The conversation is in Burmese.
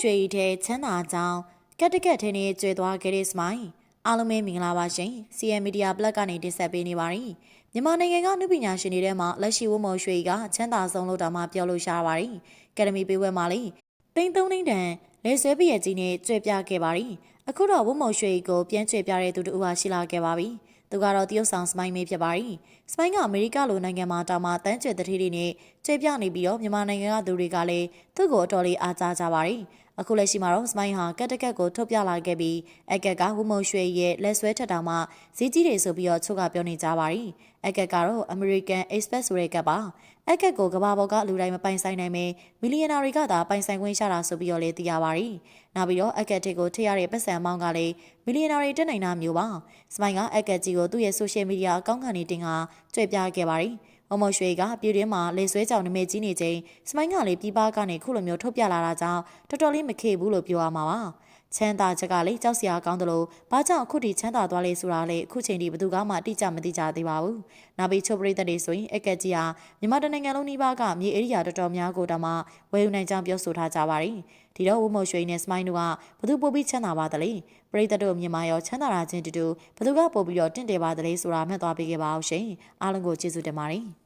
ရွှေရီထဲချမ်းသာကြောင်းကက်တကက်ထင်းနေကျွေသွားခဲ့တဲ့စမိုင်းအားလုံးပဲမင်္ဂလာပါရှင် CM Media Black ကနေတင်ဆက်ပေးနေပါတယ်မြန်မာနိုင်ငံကနုပညာရှင်တွေထဲမှာလက်ရှိဝမော်ရွှေရီကချမ်းသာဆုံးလို့တောင်မှပြောလို့ရှားပါတယ်ကယ်ဒမီပေးဝဲမှာလေတိမ့်သုံးတိမ့်တန်လဲဆွဲပြည့်ကြီးနဲ့ကျွေပြခဲ့ပါတယ်အခုတော့ဝမော်ရွှေရီကိုပြန်ကျွေပြတဲ့သူတို့ဟာရှိလာခဲ့ပါပြီသူကတော့တရုတ်ဆောင်စမိုင်းမေးဖြစ်ပါတယ်။စမိုင်းကအမေရိကလိုနိုင်ငံမှာတောင်မှတန်းကျဲတတိတွေနဲ့ကျဲပြနေပြီးတော့မြန်မာနိုင်ငံကသူတွေကလည်းသူ့ကိုအတော်လေးအားကြကြပါတယ်။ အခုလက်ရှိမှာတော့စမိုင်းဟာကက်တကက်ကိုထုတ်ပြလာခဲ့ပြီးအကက်ကဝမုံရွှေရဲ့လက်ဆွဲထက်တောင်မှဈေးကြီးတွေဆိုပြီးတော့ချုပ်ကပြောနေကြပါတယ်။အကက်ကတော့ American Express ဆိုတဲ့ကက်ပါ။အကက်ကိုကဘာပေါ်ကလူတိုင်းမပိုင်ဆိုင်နိုင်ပဲမီလီယံနာတွေကသာပိုင်ဆိုင်ခွင့်ရတာဆိုပြီးတော့လည်းသိရပါတယ်။နောက်ပြီးတော့အကက်တစ်ကိုထည့်ရတဲ့ပတ်စံမောင်းကလည်းမီလီယံနာတွေတက်နိုင်တာမျိုးပါ။စမိုင်းကအကက်ကြီးကိုသူ့ရဲ့ social media အကောင့်ကနေတင်ကကြွေပြခဲ့ပါတ ယ်။အမော်ရွှေကပြည်တွင်းမှာလေဆွဲကြောင်နမဲကြီးနေချိန်စမိုင်းကလည်းပြည်ပကနေခုလိုမျိုးထုတ်ပြလာတာကြောင့်တော်တော်လေးမခေဘူးလို့ပြောရမှာပါ။ ချမ်းသာချက်ကလေကြောက်စရာကောင်းတယ်လို့ဘာကြောင့်အခုထိချမ်းသာသွားလဲဆိုတာလေအခုချိန်ထိဘယ်သူမှအတိအကျမသိကြသေးပါဘူး။နောက်ပြီးချုပ်ပရိသတ်တွေဆိုရင်အကက်ကြီးဟာမြန်မာတနိုင်ငံလုံးနှိပါကမြေဧရိယာတော်တော်များကိုတောင်မှဝယ်ယူနိုင်ကြောင်းပြောဆိုထားကြပါတယ်။ဒီတော့ဝမော်ရွှေနဲ့စမိုင်းတို့ကဘသူပို့ပြီးချမ်းသာပါသလဲ။ပရိသတ်တို့မြန်မာရောချမ်းသာတာချင်းတူတူဘသူကပို့ပြီးတော့တင့်တယ်ပါသလဲဆိုတာမှတ်သွားပေးခဲ့ပါအောင်ရှင်။အားလုံးကိုကျေးဇူးတင်ပါတယ်။